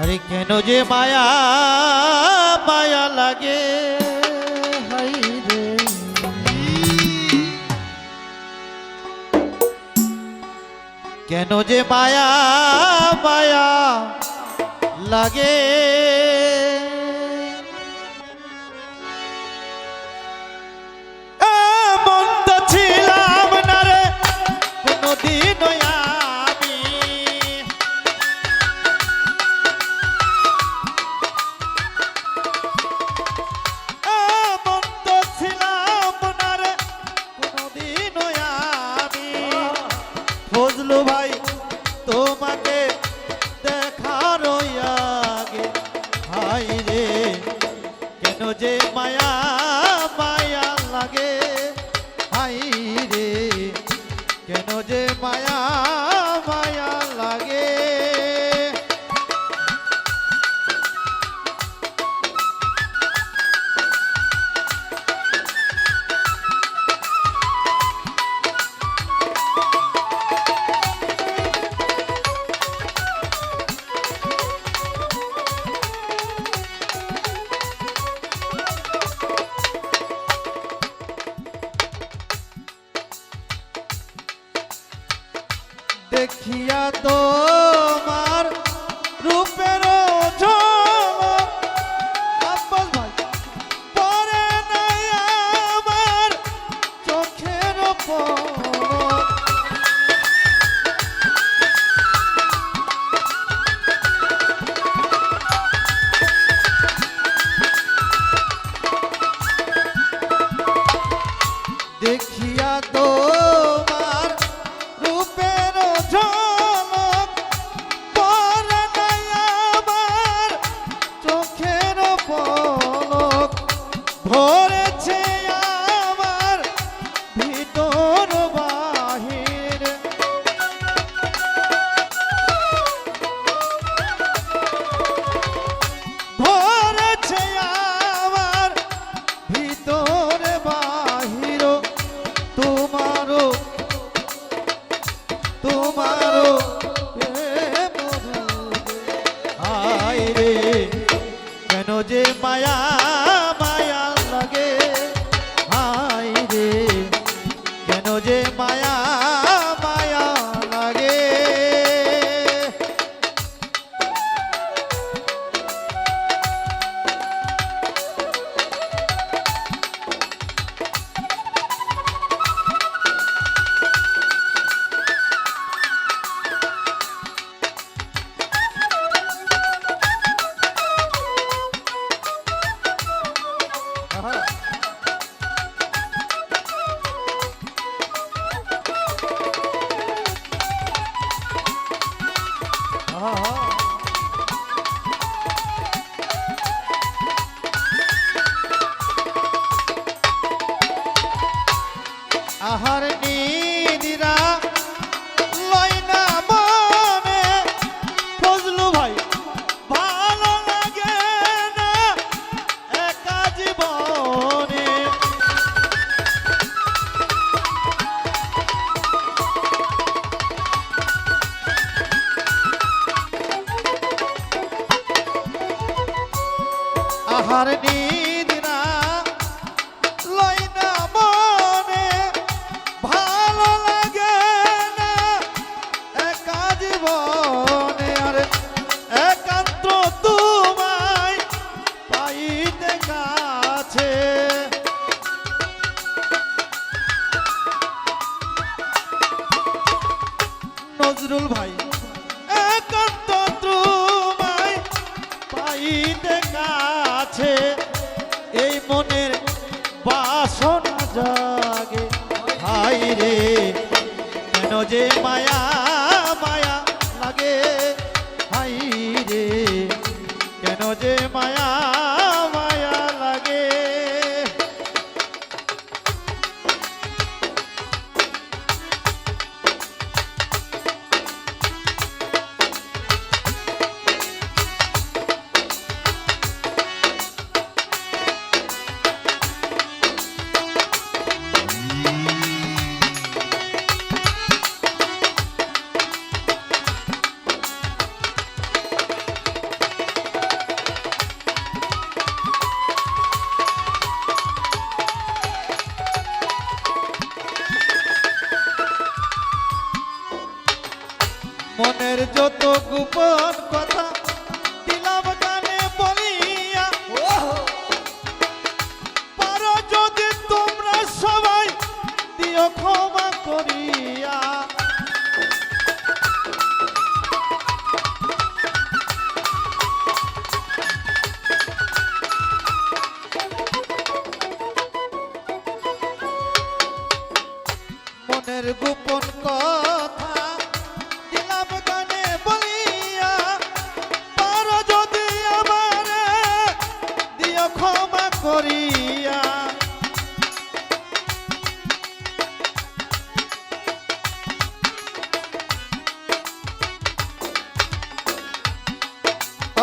আরে কেন যে মায়া মায়া লাগে? হাই রে। কেন যে মায়া মায়া লাগে? তোমাকে দেখিয়া তো মা আছে। নজরুল ভাই এই মনের বাসন জাগে হাই রে কেন যে মায়া যত গোপন কথা দিলাম গানে বলিয়া পারো যদি তোমরা সবাই দিও ক্ষমা করিয়া। মনের গোপন করিয়া।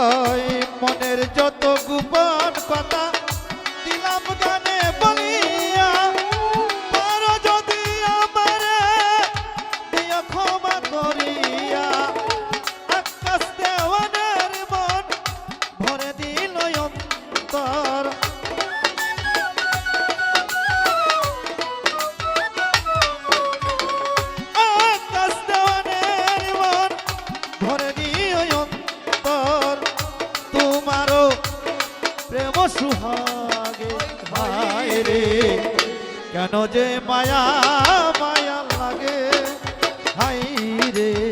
ওই মনের যত গোপন কথা দিলাম গানে বলিয়া সুহাগে ভাই রে কেন যে মায়া মায়া লাগে হাই রে?